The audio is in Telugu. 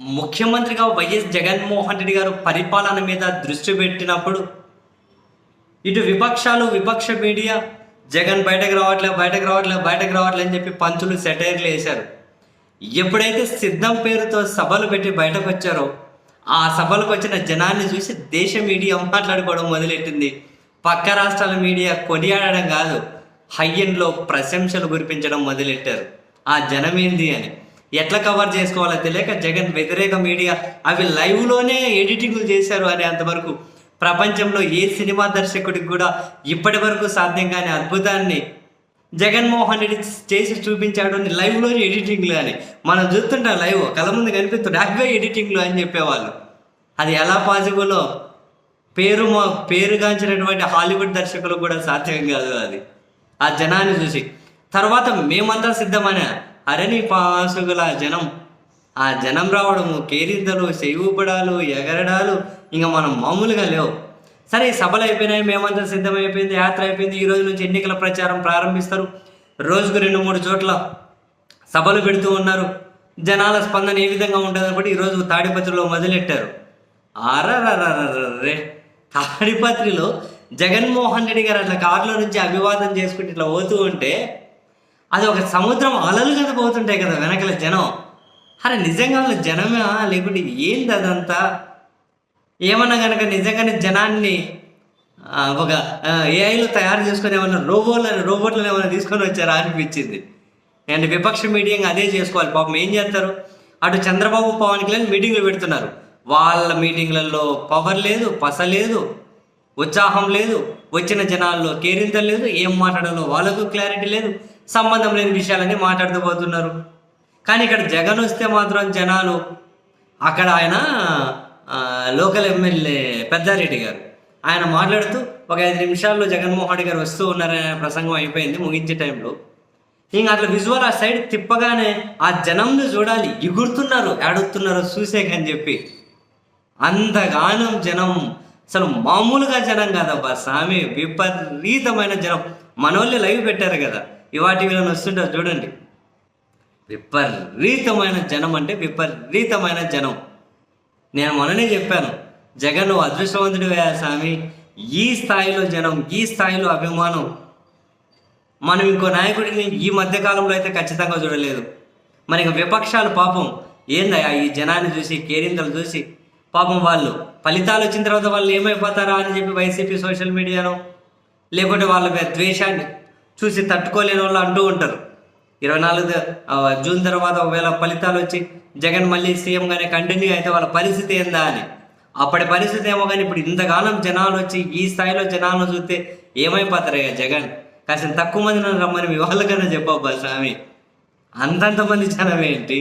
ముఖ్యమంత్రిగా వైఎస్ జగన్మోహన్ రెడ్డి గారు పరిపాలన మీద దృష్టి పెట్టినప్పుడు ఇటు విపక్షాలు విపక్ష మీడియా జగన్ బయటకు రావట్లే బయటకు రావట్లే బయటకు రావట్లే అని చెప్పి పంచులు సెటైర్లు వేశారు. ఎప్పుడైతే సిద్ధం పేరుతో సభలు పెట్టి బయటకు వచ్చారో ఆ సభలకు వచ్చిన జనాన్ని చూసి దేశ మీడియా మాట్లాడుకోవడం మొదలెట్టింది. పక్క రాష్ట్రాల మీడియా కొనియాడడం కాదు హయ్యన్లో ప్రశంసలు కురిపించడం మొదలెట్టారు. ఆ జనమేంది అని. ఎట్లా కవర్ చేసుకోవాలో తెలియక జగన్ వ్యతిరేక మీడియా అవి లైవ్లోనే ఎడిటింగ్లు చేశారు అని అంతవరకు. ప్రపంచంలో ఏ సినిమా దర్శకుడికి కూడా ఇప్పటి వరకు సాధ్యం కాని అద్భుతాన్ని జగన్మోహన్ రెడ్డి చేసి చూపించాడు అని ఎడిటింగ్లు అని. మనం చూస్తుంటాం లైవ్ కళ్ళ ముందు కనిపిస్తుంది అవే ఎడిటింగ్లు అని చెప్పేవాళ్ళు. అది ఎలా పాసిబుల్లో పేరు మో- పేరుగాంచినటువంటి హాలీవుడ్ దర్శకులకు కూడా సాధ్యం కాదు అది. ఆ జనాన్ని చూసి. తర్వాత మేమంతా సిద్ధమనే అరణి పాసుగుల జనం. ఆ జనం రావడము కేరింతలు చెయ్యూపడాలు ఎగరడాలు ఇంకా మనం మామూలుగా లేవు. సరే సభలు అయిపోయినాయి మేమంతా సిద్ధమైపోయింది యాత్ర అయిపోయింది ఈ రోజు నుంచి ఎన్నికల ప్రచారం ప్రారంభిస్తారు. రోజుకు రెండు మూడు చోట్ల సభలు పెడుతూ ఉన్నారు. జనాల స్పందన ఏ విధంగా ఉంటుందని అనుకుంటే ఈరోజు తాడిపత్రిలో మొదలెట్టారు. ఆర్ఆర్ఆర్ఆర్ఆర్రే తాడిపత్రిలో జగన్మోహన్ రెడ్డి గారు అట్లా కారులో నుంచి అభివాదం చేసుకుంటూ ఇట్లా పోతూ ఉంటే అది ఒక సముద్రం అలలు కదా పోతుంటాయి కదా వెనకల జనం. అరే నిజంగా వాళ్ళ జనమే? లేకుంటే ఏంది అదంతా ఏమన్నా కనుక నిజంగానే జనాన్ని ఒక ఏఐలో తయారు చేసుకొని ఏమన్నా రోబోలను రోబోట్లను ఏమైనా తీసుకొని వచ్చారా అనిపించింది. అండ్ విపక్ష మీడియా అదే చేసుకోవాలి. పాపం ఏం చేస్తారు? అటు చంద్రబాబు పవన్ కళ్యాణ్ మీటింగ్లు పెడుతున్నారు. వాళ్ళ మీటింగ్లలో పవర్ లేదు పస లేదు ఉత్సాహం లేదు వచ్చిన జనాల్లో కేరింత లేదు ఏం మాట్లాడాలో వాళ్ళకు క్లారిటీ లేదు. సంబంధం లేని విషయాలన్నీ మాట్లాడుతూ పోతున్నారు. కానీ ఇక్కడ జగన్ వస్తే మాత్రం జనాలు అక్కడ ఆయన లోకల్ ఎమ్మెల్యే పెద్దారెడ్డి గారు ఆయన మాట్లాడుతూ ఒక ఐదు నిమిషాల్లో జగన్మోహన్ రెడ్డి గారు వస్తూ ఉన్నారనే ప్రసంగం అయిపోయింది ముగించే టైంలో. ఇంకా అట్లా విజువల్ ఆ సైడ్ తిప్పగానే ఆ జనంను చూడాలి ఎగురుతున్నారు ఏడుతున్నారు చూసేకని చెప్పి. అంతగానం జనం అసలు మామూలుగా జనం కాదబ్బా స్వామి విపరీతమైన జనం. మనోళ్ళే లైవ్ పెట్టారు కదా. ఇవాటివిలో వీళ్ళని వస్తుంటారు చూడండి. విపరీతమైన జనం అంటే విపరీతమైన జనం. నేను మొన్ననే చెప్పాను జగన్ అదృష్టవంతుడు స్వామి. ఈ స్థాయిలో జనం ఈ స్థాయిలో అభిమానం. మనం ఇంకో నాయకుడిని ఈ మధ్యకాలంలో అయితే ఖచ్చితంగా చూడలేదు. మరి ఇంకా విపక్షాలు పాపం. ఏందయ్యా ఈ జనాన్ని చూసి కేరింతలు చూసి? పాపం వాళ్ళు ఫలితాలు వచ్చిన తర్వాత వాళ్ళు ఏమైపోతారా అని చెప్పి వైసీపీ సోషల్ మీడియాను లేకుంటే వాళ్ళ మీద ద్వేషాన్ని చూసి తట్టుకోలేని వాళ్ళు అంటూ ఉంటారు. ఇరవై నాలుగు జూన్ తర్వాత ఒకవేళ ఫలితాలు వచ్చి జగన్ మళ్ళీ సీఎంగానే కంటిన్యూ అయితే వాళ్ళ పరిస్థితి ఏందా అని. అప్పటి పరిస్థితి ఏమో కానీ ఇప్పుడు ఇంతకాలం జనాలు వచ్చి ఈ స్థాయిలో జనాలను చూస్తే ఏమైపోతారయ్యా జగన్? కాసిన తక్కువ మంది నన్ను రమ్మని మీ వాళ్ళకన్నా చెప్పబ్బా స్వామి. అంతంత మంది జనం ఏంటి?